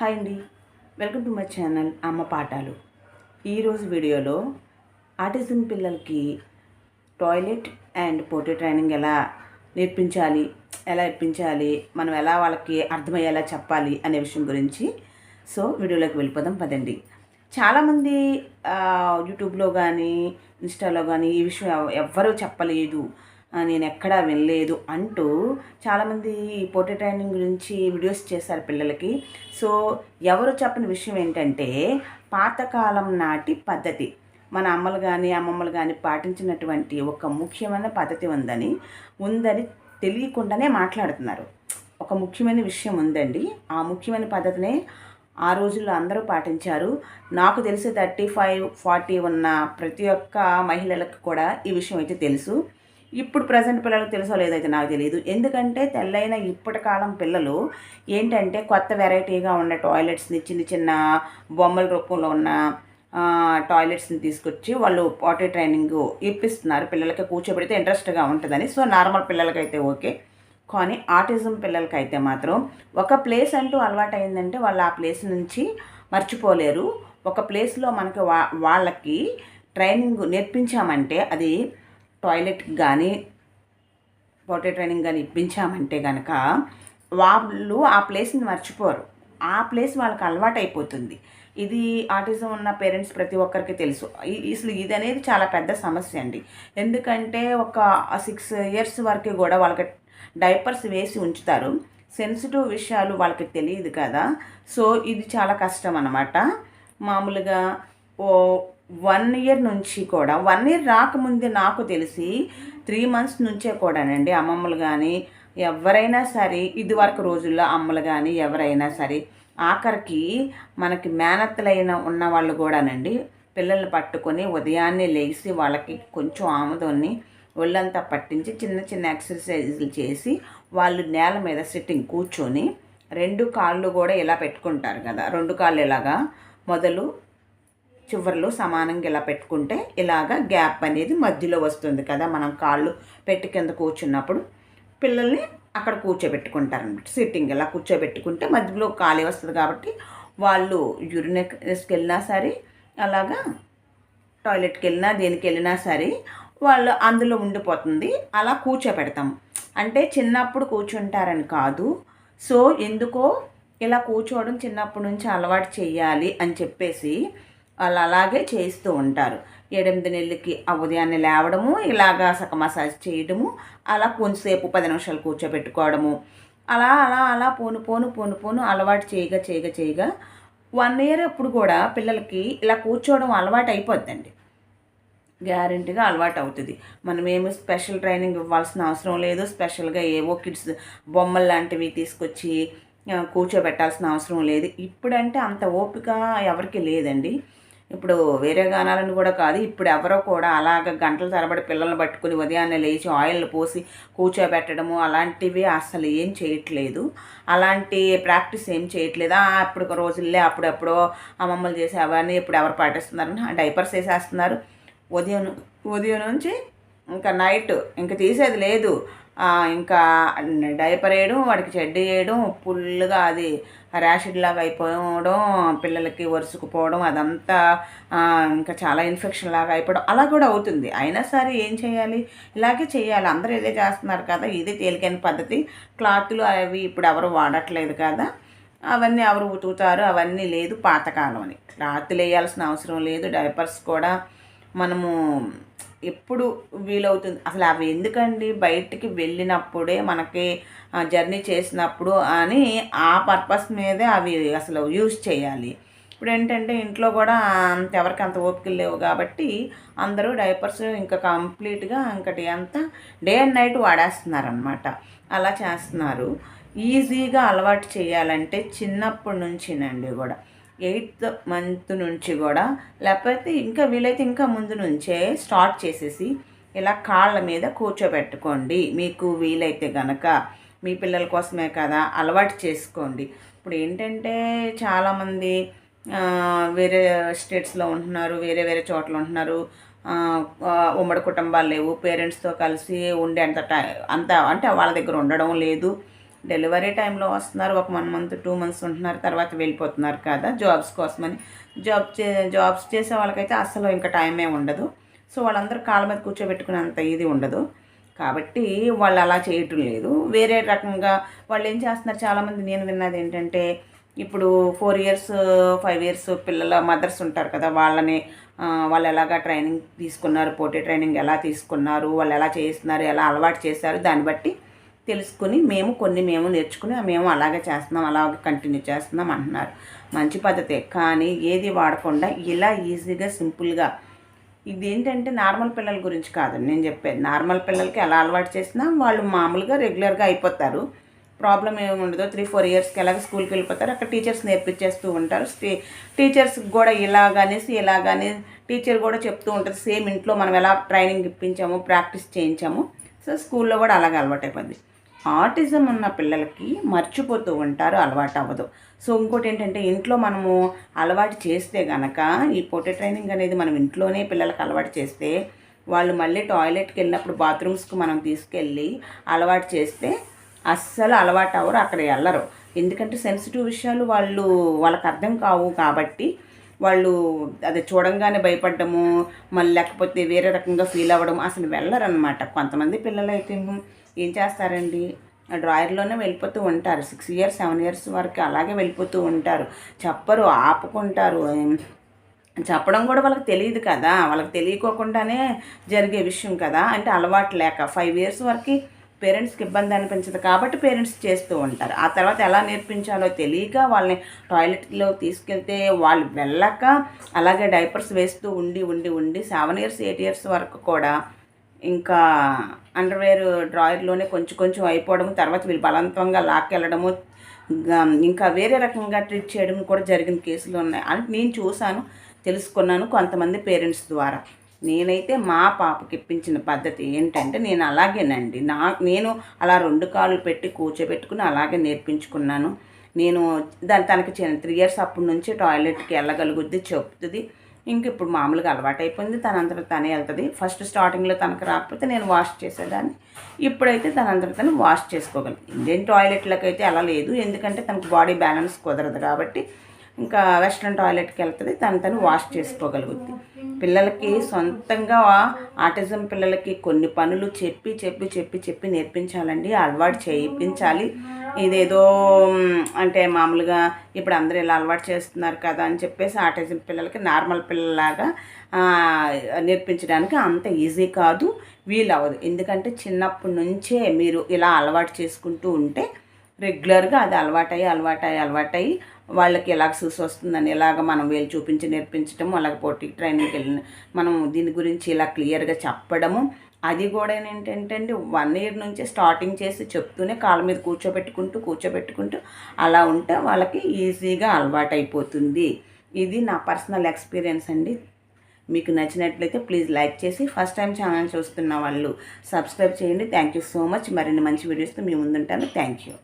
Hi అండి. Welcome to my channel అమ్మ పాఠాలు. ఈరోజు వీడియోలో ఆటిజం పిల్లలకి టాయిలెట్ అండ్ పోటీ ట్రైనింగ్ ఎలా నేర్పించాలి ఎలా ఇప్పించాలి మనం ఎలా వాళ్ళకి అర్థమయ్యేలా చెప్పాలి అనే విషయం గురించి సో వీడియోలోకి వెళ్ళిపోదాం పదండి. చాలామంది యూట్యూబ్లో కానీ ఇన్స్టాలో కానీ ఈ విషయం ఎవ్వరూ చెప్పలేదు. నేను ఎక్కడా వినలేదు అంటూ చాలామంది ఈ పోటీ ట్రైనింగ్ గురించి వీడియోస్ చేశారు పిల్లలకి. సో ఎవరు చెప్పని విషయం ఏంటంటే పాతకాలం నాటి పద్ధతి. మన అమ్మలు కానీ అమ్మమ్మలు కానీ పాటించినటువంటి ఒక ముఖ్యమైన పద్ధతి ఉందని ఉందని తెలియకుండానే మాట్లాడుతున్నారు. ఒక ముఖ్యమైన విషయం ఉందండి. ఆ ముఖ్యమైన పద్ధతినే ఆ రోజుల్లో అందరూ పాటించారు. నాకు తెలిసి థర్టీ ఫైవ్ ఫార్టీ ఉన్న ప్రతి ఒక్క మహిళలకు కూడా ఈ విషయం అయితే తెలుసు. ఇప్పుడు ప్రజెంట్ పిల్లలకు తెలుసో లేదైతే నాకు తెలియదు ఎందుకంటే తెల్లైన ఇప్పటి కాలం పిల్లలు ఏంటంటే కొత్త వెరైటీగా ఉన్న టాయిలెట్స్ని చిన్న చిన్న బొమ్మల రూపంలో ఉన్న టాయిలెట్స్ని తీసుకొచ్చి వాళ్ళు పాటీ ట్రైనింగ్ ఇప్పిస్తున్నారు. పిల్లలకి కూర్చోబెడితే ఇంట్రెస్ట్గా ఉంటుందని. సో నార్మల్ పిల్లలకైతే ఓకే. కానీ ఆటిజం పిల్లలకైతే మాత్రం ఒక ప్లేస్ అంటూ అలవాటు అయిందంటే వాళ్ళు ఆ ప్లేస్ నుంచి మర్చిపోలేరు. ఒక ప్లేస్లో మనకి వా వాళ్ళకి ట్రైనింగ్ నేర్పించామంటే అది టాయిలెట్ కానీ పోటీ ట్రైనింగ్ కానీ ఇప్పించామంటే కనుక వాళ్ళు ఆ ప్లేస్ని మర్చిపోరు. ఆ ప్లేస్ వాళ్ళకి అలవాటు అయిపోతుంది. ఇది ఆటిజం ఉన్న పేరెంట్స్ ప్రతి ఒక్కరికి తెలుసు. అసలు ఇది అనేది చాలా పెద్ద సమస్య అండి. ఎందుకంటే ఒక సిక్స్ ఇయర్స్ వరకు కూడా వాళ్ళకి డైపర్స్ వేసి ఉంచుతారు. సెన్సిటివ్ విషయాలు వాళ్ళకి తెలియదు కదా. సో ఇది చాలా కష్టం అన్నమాట. మామూలుగా ఓ వన్ ఇయర్ నుంచి కూడా వన్ ఇయర్ రాకముందే నాకు తెలిసి త్రీ మంత్స్ నుంచే కూడానండి అమ్మమ్మలు కానీ ఎవరైనా సరే ఇదివరకు రోజుల్లో అమ్మలు కానీ ఎవరైనా సరే ఆఖరికి మనకి మేనత్తలైన ఉన్న వాళ్ళు కూడానండి పిల్లల్ని పట్టుకొని ఉదయాన్నే లేచి వాళ్ళకి కొంచెం ఆముదాన్ని ఒళ్ళంతా పట్టించి చిన్న చిన్న ఎక్సర్సైజులు చేసి వాళ్ళు నేల మీద సిట్టింగ్ కూర్చొని రెండు కాళ్ళు కూడా ఇలా పెట్టుకుంటారు కదా రెండు కాళ్ళు ఇలాగా మొదలు చివరిలో సమానంగా ఇలా పెట్టుకుంటే ఇలాగా గ్యాప్ అనేది మధ్యలో వస్తుంది కదా మనం కాళ్ళు పెట్టి కింద కూర్చున్నప్పుడు. పిల్లల్ని అక్కడ కూర్చోబెట్టుకుంటారనమాట సిట్టింగ్ ఇలా కూర్చోబెట్టుకుంటే మధ్యలో ఖాళీ వస్తుంది కాబట్టి వాళ్ళు యూరినెస్కి వెళ్ళినా సరే అలాగా టాయిలెట్కి వెళ్ళినా దేనికి వెళ్ళినా సరే వాళ్ళు అందులో ఉండిపోతుంది. అలా కూర్చోబెడతాం అంటే చిన్నప్పుడు కూర్చుంటారని కాదు. సో ఎందుకో ఇలా కూర్చోవడం చిన్నప్పటి నుంచి అలవాటు చేయాలి అని చెప్పేసి వాళ్ళు అలాగే చేస్తూ ఉంటారు. ఎనిమిది నెలలకి ఆ ఉదయాన్నే లేవడము ఇలాగా సక మసాజ్ చేయడము అలా కొంచెంసేపు పది నిమిషాలు కూర్చోబెట్టుకోవడము. అలా అలా అలా పోను పోను పోను పోను అలవాటు చేయగా చేయగా చేయగా వన్ ఇయర్ అప్పుడు కూడా పిల్లలకి ఇలా కూర్చోవడం అలవాటు అయిపోద్దండి. గ్యారంటీగా అలవాటు అవుతుంది. మనం ఏమి స్పెషల్ ట్రైనింగ్ ఇవ్వాల్సిన అవసరం లేదు. స్పెషల్గా ఏవో కిడ్స్ బొమ్మలు లాంటివి తీసుకొచ్చి కూర్చోబెట్టాల్సిన అవసరం లేదు. ఇప్పుడంటే అంత ఓపిక ఎవరికి లేదండి. ఇప్పుడు వేరే గానాలను కూడా కాదు ఇప్పుడు ఎవరో కూడా అలాగ గంటల తరబడి పిల్లల్ని పట్టుకుని ఉదయాన్నే లేచి ఆయిల్ పోసి కూర్చోబెట్టడము అలాంటివి అసలు ఏం చేయట్లేదు. అలాంటి ప్రాక్టీస్ ఏం చేయట్లేదు. అప్పుడు ఒక రోజుల్లే అప్పుడెప్పుడో అమ్మమ్మలు చేసే అవన్నీ ఇప్పుడు ఎవరు పాటిస్తున్నారు డైపర్స్ వేసేస్తున్నారు. ఉదయం ఉదయం నుంచి ఇంకా నైట్ ఇంకా తీసేది లేదు. ఇంకా డైపర్ వేయడం వాడికి చెడ్డ వేయడం ఫుల్గా అది ర్యాషిడ్ లాగా అయిపోవడం పిల్లలకి వరుసుకుపోవడం అదంతా ఇంకా చాలా ఇన్ఫెక్షన్ లాగా అయిపోవడం అలా కూడా అవుతుంది. అయినా సరే ఏం చేయాలి? ఇలాగే చేయాలి. అందరూ ఇదే చేస్తున్నారు కదా ఇదే తేలికైన పద్ధతి. క్లాత్లు అవి ఇప్పుడు ఎవరు వాడట్లేదు కదా అవన్నీ ఎవరు ఉతుకుతారు అవన్నీ లేదు పాతకాలం అని. క్లాత్లు వేయాల్సిన అవసరం లేదు డైపర్స్ కూడా మనము ఎప్పుడు వీలవుతుంది? అసలు అవి ఎందుకండి? బయటికి వెళ్ళినప్పుడే మనకి జర్నీ చేసినప్పుడు అని ఆ పర్పస్ మీదే అవి అసలు యూజ్ చేయాలి. ఇప్పుడు ఏంటంటే ఇంట్లో కూడా అంత ఎవరికి అంత ఓపికలు లేవు కాబట్టి అందరూ డైపర్స్ ఇంకా కంప్లీట్గా ఇంకటి అంతా డే అండ్ నైట్ వాడేస్తున్నారనమాట అలా చేస్తున్నారు. ఈజీగా అలవాటు చేయాలంటే చిన్నప్పటి నుంచినండి కూడా. ఎయిత్ మంత్ నుంచి కూడా లేకపోతే ఇంకా వీలైతే ఇంకా ముందు నుంచే స్టార్ట్ చేసేసి ఇలా కాళ్ళ మీద కూర్చోబెట్టుకోండి. మీకు వీలైతే గనక మీ పిల్లల కోసమే కదా అలవాటు చేసుకోండి. ఇప్పుడు ఏంటంటే చాలామంది వేరే స్టేట్స్లో ఉంటున్నారు వేరే వేరే చోట్ల ఉంటున్నారు. ఉమ్మడి కుటుంబాలు లేవు పేరెంట్స్తో కలిసి ఉండే అంత టై అంత అంటే వాళ్ళ దగ్గర ఉండడం లేదు. డెలివరీ టైంలో వస్తున్నారు ఒక వన్ మంత్ టూ మంత్స్ ఉంటున్నారు తర్వాత వెళ్ళిపోతున్నారు కదా జాబ్స్ కోసమని. జాబ్ చే జాబ్స్ చేసే వాళ్ళకైతే అసలు ఇంకా టైమే ఉండదు. సో వాళ్ళందరూ కాళ్ళ మీద కూర్చోబెట్టుకునేంత ఇది ఉండదు. కాబట్టి వాళ్ళు అలా చేయటం లేదు. వేరే రకంగా వాళ్ళు ఏం చేస్తున్నారు చాలామంది నేను విన్నది ఏంటంటే ఇప్పుడు ఫోర్ ఇయర్స్ ఫైవ్ ఇయర్స్ పిల్లల మదర్స్ ఉంటారు కదా వాళ్ళని వాళ్ళు ఎలాగా ట్రైనింగ్ తీసుకున్నారు పోటీ ట్రైనింగ్ ఎలా తీసుకున్నారు వాళ్ళు ఎలా చేస్తున్నారు ఎలా అలవాటు చేశారు దాన్ని బట్టి తెలుసుకుని మేము కొన్ని మేము నేర్చుకుని మేము అలాగే చేస్తున్నాం అలాగే కంటిన్యూ చేస్తున్నాం అంటున్నారు. మంచి పద్ధతే. కానీ ఏది వాడకుండా ఇలా ఈజీగా సింపుల్గా. ఇది ఏంటంటే నార్మల్ పిల్లల గురించి కాదు. నేను చెప్పేది నార్మల్ పిల్లలకి ఎలా అలవాటు చేసినా వాళ్ళు మామూలుగా రెగ్యులర్గా అయిపోతారు. ప్రాబ్లం ఏమి ఉండదు. త్రీ ఫోర్ ఇయర్స్కి ఎలాగ స్కూల్కి వెళ్ళిపోతారు. అక్కడ టీచర్స్ నేర్పించేస్తూ ఉంటారు. స్టే- టీచర్స్కి కూడా ఇలాగనేసి ఇలాగని టీచర్ కూడా చెప్తూ ఉంటుంది సేమ్ ఇంట్లో మనం ఎలా ట్రైనింగ్ ఇప్పించాము ప్రాక్టీస్ చేయించాము. సో స్కూల్లో కూడా అలాగే అలవాటు అయిపోద్ది ఆటిజం ఉన్న పిల్లలకి మర్చిపోతూ ఉంటారు అలవాటు అవ్వదు సో ఇంకోటి ఏంటంటే ఇంట్లో మనము అలవాటు చేస్తే కనుక ఈ పోటీ ట్రైనింగ్ అనేది మనం ఇంట్లోనే పిల్లలకు అలవాటు చేస్తే వాళ్ళు మళ్ళీ టాయిలెట్కి వెళ్ళినప్పుడు బాత్రూమ్స్కి మనం తీసుకెళ్ళి అలవాటు చేస్తే అస్సలు అలవాటు అవ్వరు అక్కడ వెళ్ళరు ఎందుకంటే సెన్సిటివ్ విషయాలు వాళ్ళు వాళ్ళకి అర్థం కావు కాబట్టి వాళ్ళు అది చూడంగానే భయపడ్డము మళ్ళీ లేకపోతే వేరే రకంగా ఫీల్ అవ్వడం అసలు వెళ్ళరనమాట కొంతమంది పిల్లలు అయితే ఏం చేస్తారండి? ఆ డ్రాయర్లోనే వెళ్ళిపోతూ ఉంటారు. సిక్స్ ఇయర్స్ సెవెన్ ఇయర్స్ వరకు అలాగే వెళ్ళిపోతూ ఉంటారు. చెప్పరు ఆపుకుంటారు. చెప్పడం కూడా వాళ్ళకి తెలియదు కదా? వాళ్ళకి తెలియకోకుండానే జరిగే విషయం కదా? అంటే అలవాటు లేక ఫైవ్ ఇయర్స్ వరకు పేరెంట్స్కి ఇబ్బంది అనిపించదు కాబట్టి పేరెంట్స్ చేస్తూ ఉంటారు. ఆ తర్వాత ఎలా నేర్పించాలో తెలియక వాళ్ళని టాయిలెట్లో తీసుకెళ్తే వాళ్ళు వెళ్ళక అలాగే డైపర్స్ వేస్తూ ఉండి ఉండి ఉండి సెవెన్ ఇయర్స్ ఎయిట్ ఇయర్స్ వరకు కూడా ఇంకా అండర్వేర్ డ్రాయర్లోనే కొంచెం కొంచెం అయిపోవడం తర్వాత వీళ్ళు బలవంతంగా లాక్కెళ్ళడము ఇంకా- వేరే రకంగా ట్రీట్ చేయడం కూడా జరిగిన కేసులు ఉన్నాయి. అంటే నేను చూశాను తెలుసుకున్నాను కొంతమంది పేరెంట్స్ ద్వారా. నేనైతే మా పాపకి ఇప్పించిన పద్ధతి ఏంటంటే నేను అలాగేనండి. నా నేను అలా రెండు కాళ్ళు పెట్టి కూర్చోబెట్టుకుని అలాగే నేర్పించుకున్నాను. నేను దాని తనకి త్రీ ఇయర్స్ అప్పటి నుంచి టాయిలెట్కి వెళ్ళగలుగుద్ది చెప్తుంది. ఇంక ఇప్పుడు మామూలుగా అలవాటు అయిపోయింది తనంతట తనే వెళ్తుంది. ఫస్ట్ స్టార్టింగ్లో తనకు రాకపోతే నేను వాష్ చేసేదాన్ని. ఇప్పుడైతే తనంతట తను వాష్ చేసుకోగలను. ఇండియన్ టాయిలెట్లకైతే అయితే అలా లేదు. ఎందుకంటే తనకు బాడీ బ్యాలెన్స్ కుదరదు కాబట్టి ఇంకా వెస్ట్రన్ టాయిలెట్కి వెళ్తుంది తను తను వాష్ చేసుకోగలుగుద్ది. పిల్లలకి సొంతంగా ఆటిజం పిల్లలకి కొన్ని పనులు చెప్పి చెప్పి చెప్పి చెప్పి నేర్పించాలండి అలవాటు చేయించాలి. ఇదేదో అంటే మామూలుగా ఇప్పుడు అందరూ ఇలా అలవాటు చేస్తున్నారు కదా అని చెప్పేసి ఆటిజం పిల్లలకి నార్మల్ పిల్లలాగా నేర్పించడానికి అంత ఈజీ కాదు వీలు అవ్వదు ఎందుకంటే చిన్నప్పటి నుంచే మీరు ఇలా అలవాటు చేసుకుంటూ ఉంటే రెగ్యులర్గా అది అలవాటయ్యి అలవాటయ్యి అలవాటయ్యి వాళ్ళకి ఎలాగ చూసి వస్తుందని ఎలాగ మనం వీళ్ళు చూపించి నేర్పించడము అలాగే పోటీ ట్రైనింగ్కి వెళ్ళిన మనం దీని గురించి ఇలా క్లియర్గా చెప్పడము. అది కూడా ఏంటంటే అండి వన్ ఇయర్ నుంచి స్టార్టింగ్ చేసి చెప్తూనే కాళ్ళ మీద కూర్చోబెట్టుకుంటూ కూర్చోబెట్టుకుంటూ అలా ఉంటే వాళ్ళకి ఈజీగా అలవాటు అయిపోతుంది ఇది నా పర్సనల్ ఎక్స్పీరియన్స్ అండి. మీకు నచ్చినట్లయితే ప్లీజ్ లైక్ చేసి ఫస్ట్ టైం ఛానల్ చూస్తున్న వాళ్ళు సబ్స్క్రైబ్ చేయండి. Thank you so much. మరిన్ని మంచి వీడియోస్తో మీ ముందుంటాను. Thank you.